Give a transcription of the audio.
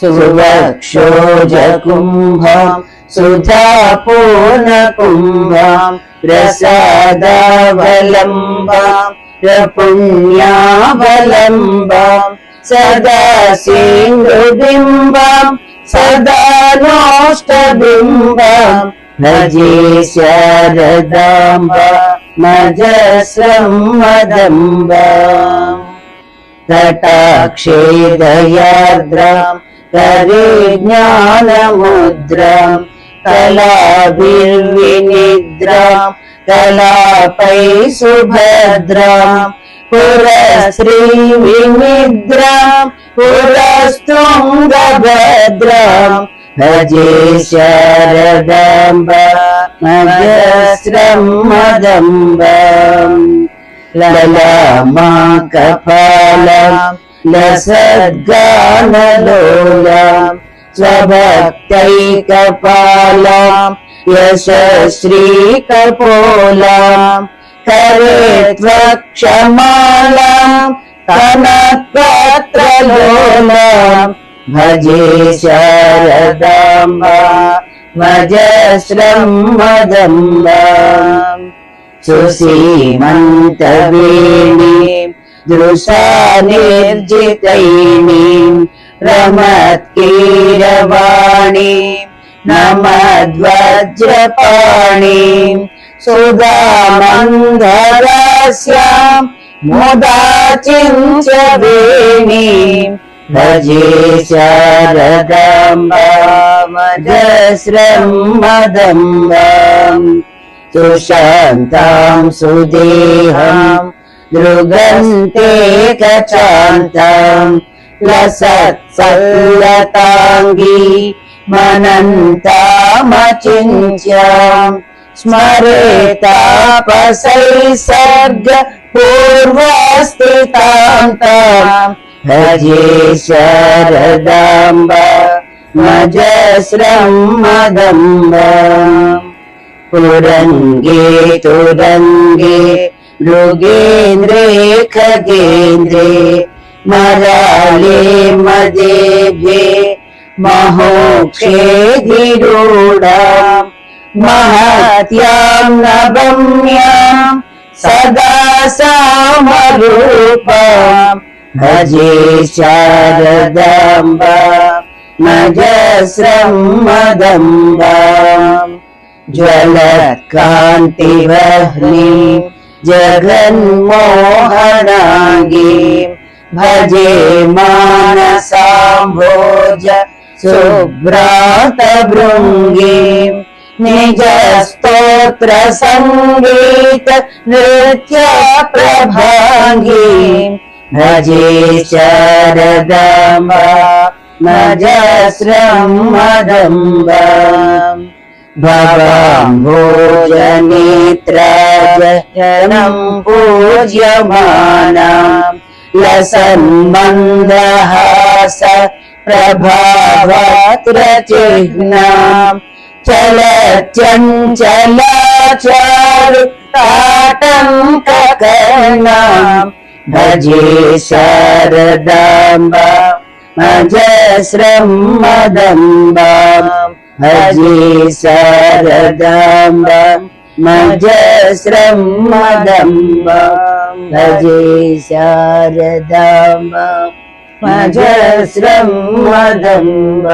सुवक्षोजकुम्भम् सुधापूर्णकुम्भाम् प्रसादावलम्बाम् प्रपुण्यावलम्बाम् सदा सिन्धुबिम्बाम् सदा नोष्टबिम्बाम् भजे शारदाम्बा मजस्रं मदम्बाम् तटाक्षे दयार्द्राम् తరి జ్ఞానముద్ర కళాభిర్వినిద్ర కళాపై సుభద్ర పురశ్రీ వినిద్ర పురస్తుంగభద్ర భజే శారదాంబ మదశ్రమదంబ లలా మా కపాలం लसद्गानलोलाम् स्वभक्तैकपालाम् यशश्रीकपोलाम् करे त्वक्षमालाम् कनत्पत्रलोलाम् भजे शारदाम्बा मजस्रं मदम्बाम् सुसीमन्तवेणीम् दृशा निर्जितैणीम् रमत्कीरवाणीम् नमद्वज्रपाणीम् सुधामन्धरास्याम् मुदा चिञ्चवेणीम् भजे शारदाम्बा मदम्बाम् सुशान्तां सुदेहाम् दृगन्ते कचान्ताम् लसत्सल्लताङ्गी मनन्तामचिन्त्याम् स्मरेतापसै सर्ग पूर्वस्थितान्ताम् भजे शारदाम्बा मजस्रं मदम्बाम् पुरङ्गे तुरङ्गे मृगेन्द्रे खगेन्द्रे मराले मदेभे महोक्षे धिरूढा महत्यां नवम्याम् सदा सामरूपाम् भजे शारदाम्बा मजस्रं मदम्बाम् ज्वलत्कान्तिवह्नि जगन्मोहनाङ्गे भजे मानसाम्भोज सुभ्रातभृङ्गे निजस्तोत्र सङ्गीत नृत्या प्रभाङ्गे रजे चरदम्ब न जश्रं मदम्ब। भवाम्भोजनेत्राजनं पूज्यमानाम् लसन्मन्दहास प्रभावत्रचिह्नाम् चलचञ्चलाचारु ताटङ्ककर्णाम् भजे शारदाम्बा मजस्रं मदम्बाम् हजे शारदाम्ब मजस्रं मदम्ब। हजे मजस्रं मदम्ब।